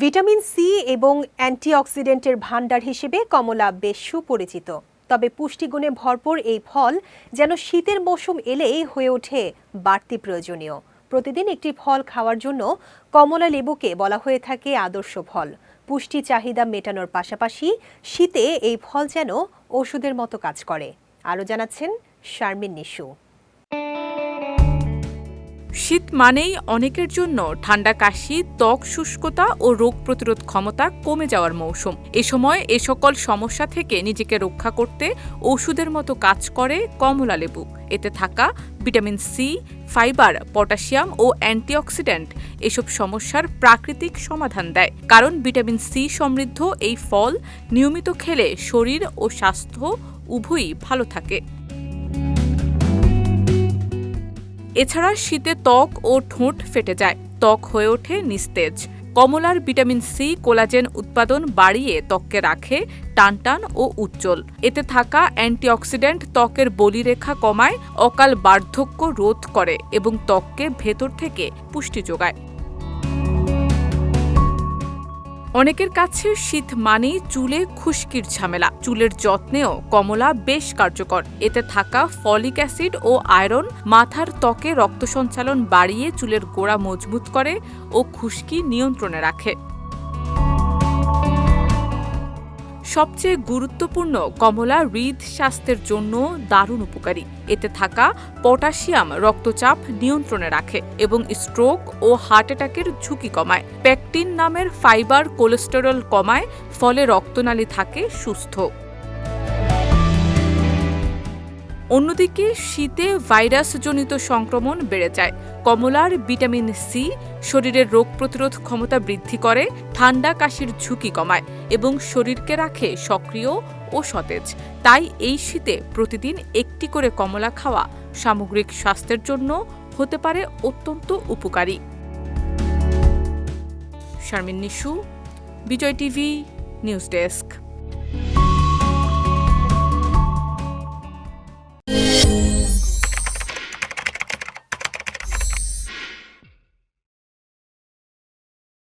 Vitamin C এবং অ্যান্টিঅক্সিডেন্টের ভাণ্ডার হিসেবে কমলা বেশ সুপরিচিত। তবে পুষ্টিগুণে ভরপুর এই ফল যেন শীতের মৌসুম এলেই হয়ে ওঠে বাড়তি প্রয়োজনীয়। প্রতিদিন একটি ফল খাওয়ার জন্য কমলা লেবুকে বলা হয়ে থাকে আদর্শ ফল। পুষ্টি চাহিদা মেটানোর পাশাপাশি শীতে এই ফল যেন ওষুধের মতো কাজ করে। আরও জানাচ্ছেন শারমিন নিশু। শীত মানেই অনেকের জন্য ঠান্ডা কাশি, ত্বক শুষ্কতা ও রোগ প্রতিরোধ ক্ষমতা কমে যাওয়ার মৌসুম। এ সময় এ সকল সমস্যা থেকে নিজেকে রক্ষা করতে ওষুধের মতো কাজ করে কমলা লেবু। এতে থাকা ভিটামিন সি, ফাইবার, পটাশিয়াম ও অ্যান্টিঅক্সিডেন্ট এসব সমস্যার প্রাকৃতিক সমাধান দেয়। কারণ ভিটামিন সি সমৃদ্ধ এই ফল নিয়মিত খেলে শরীর ও স্বাস্থ্য উভয়ই ভালো থাকে। এছাড়া শীতে ত্বক ও ঠোঁট ফেটে যায়। ত্বক হয়ে ওঠে নিস্তেজ। কমলার ভিটামিন সি কোলাজেন উৎপাদন বাড়িয়ে ত্বককে রাখে টান টান ও উজ্জ্বল। এতে থাকা অ্যান্টিঅক্সিডেন্ট ত্বকের বলিরেখা কমায়, অকাল বার্ধক্য রোধ করে এবং ত্বককে ভেতর থেকে পুষ্টি যোগায়। অনেকের কাছে শীত মানেই চুলে খুশকির ঝামেলা। চুলের যত্নেও কমলা বেশ কার্যকর। এতে থাকা ফলিক অ্যাসিড ও আয়রন মাথার ত্বকে রক্ত সঞ্চালন বাড়িয়ে চুলের গোড়া মজবুত করে ও খুশকি নিয়ন্ত্রণে রাখে। সবচেয়ে গুরুত্বপূর্ণ কমলা হৃদ স্বাস্থ্যের জন্য দারুণ উপকারী। এতে থাকা পটাশিয়াম রক্তচাপ নিয়ন্ত্রণে রাখে এবং স্ট্রোক ও হার্ট অ্যাটাকের ঝুঁকি কমায়। প্যাকটিন নামের ফাইবার কোলেস্টেরল কমায়, ফলে রক্তনালী থাকে সুস্থ। অন্যদিকে, শীতে ভাইরাসজনিত সংক্রমণ বেড়ে যায়। কমলার ভিটামিন সি শরীরের রোগ প্রতিরোধ ক্ষমতা বৃদ্ধি করে, ঠান্ডা কাশির ঝুঁকি কমায় এবং শরীরকে রাখে সক্রিয় ও সতেজ। তাই এই শীতে প্রতিদিন একটি করে কমলা খাওয়া সামগ্রিক স্বাস্থ্যের জন্য হতে পারে অত্যন্ত উপকারী। Sharmin Nishu, Bijoy TV, news desk.